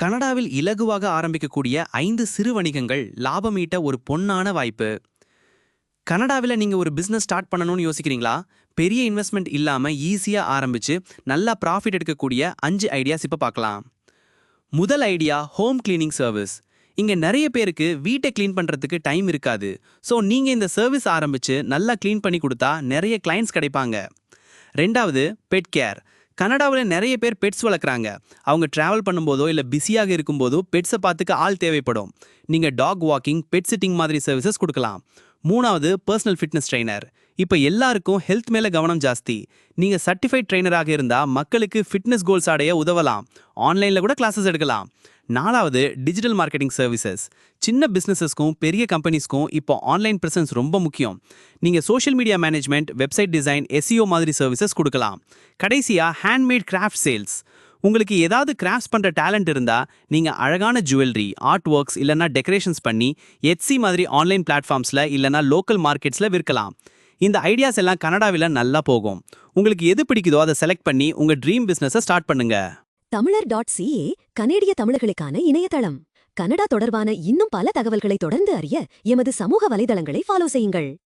கனடாவில் இலகுவாக ஆரம்பிக்கக்கூடிய ஐந்து சிறு வணிகங்கள் லாபம் ஈட்ட ஒரு பொன்னான வாய்ப்பு. கனடாவில் நீங்கள் ஒரு பிஸ்னஸ் ஸ்டார்ட் பண்ணணும்னு யோசிக்கிறீங்களா? பெரிய இன்வெஸ்ட்மெண்ட் இல்லாமல் ஈஸியாக ஆரம்பித்து நல்லா ப்ராஃபிட் எடுக்கக்கூடிய அஞ்சு ஐடியாஸ் இப்போ பார்க்கலாம். முதல் ஐடியா ஹோம் கிளீனிங் சர்வீஸ் இங்கே நிறைய பேருக்கு வீட்டை க்ளீன் பண்ணுறதுக்கு டைம் இருக்காது. ஸோ நீங்கள் இந்த சர்வீஸ் ஆரம்பித்து நல்லா க்ளீன் பண்ணி கொடுத்தா நிறைய கிளைண்ட்ஸ் கிடைப்பாங்க. ரெண்டாவது பெட் கேர் கனடாவில் நிறைய பேர் பெட்ஸ் வளர்க்குறாங்க. அவங்க ட்ராவல் பண்ணும்போதோ இல்லை பிஸியாக இருக்கும்போதோ பெட்ஸை பார்த்துக்க ஆள் தேவைப்படும். நீங்கள் டாக் வாக்கிங் பெட் சிட்டிங் மாதிரி சர்வீசஸ் கொடுக்கலாம். மூணாவது பர்சனல் ஃபிட்னஸ் ட்ரெய்னர் இப்போ எல்லாருக்கும் ஹெல்த் மேலே கவனம் ஜாஸ்தி. நீங்கள் சர்டிஃபைட் ட்ரெய்னராக இருந்தால் மக்களுக்கு ஃபிட்னஸ் கோல்ஸ் அடைய உதவலாம். ஆன்லைனில் கூட கிளாஸஸ் எடுக்கலாம். நாலாவது டிஜிட்டல் மார்க்கெட்டிங் சர்வீசஸ் சின்ன பிஸ்னஸஸ்க்கும் பெரிய கம்பெனிஸ்க்கும் இப்போ ஆன்லைன் பிரசன்ஸ் ரொம்ப முக்கியம். நீங்கள் social media management website design SEO மாதிரி சர்வீசஸ் கொடுக்கலாம். கடைசியாக ஹேண்ட்மேட் கிராஃப்ட் சேல்ஸ் உங்களுக்கு ஏதாவது கிராஃப்ட்ஸ் பண்ணுற டேலண்ட் இருந்தால் நீங்கள் அழகான ஜுவல்லரி ஆர்ட் ஒர்க்ஸ் இல்லைனா டெக்கரேஷன்ஸ் பண்ணி எச்சி மாதிரி ஆன்லைன் பிளாட்ஃபார்ம்ஸில் இல்லைனா லோக்கல் மார்க்கெட்ஸில் விற்கலாம். இந்த ஐடியாஸ் எல்லாம் கனடாவில் நல்லா போகும். உங்களுக்கு எது பிடிக்குதோ அதை செலக்ட் பண்ணி உங்கள் ட்ரீம் பிஸ்னஸை ஸ்டார்ட் பண்ணுங்க. தமிழர் டாட் சிஏ கனேடிய தமிழர்களுக்கான இணையதளம். கனடா தொடர்பான இன்னும் பல தகவல்களை தொடர்ந்து அறிய எமது சமூக வலைதளங்களை ஃபாலோ செய்யுங்கள்.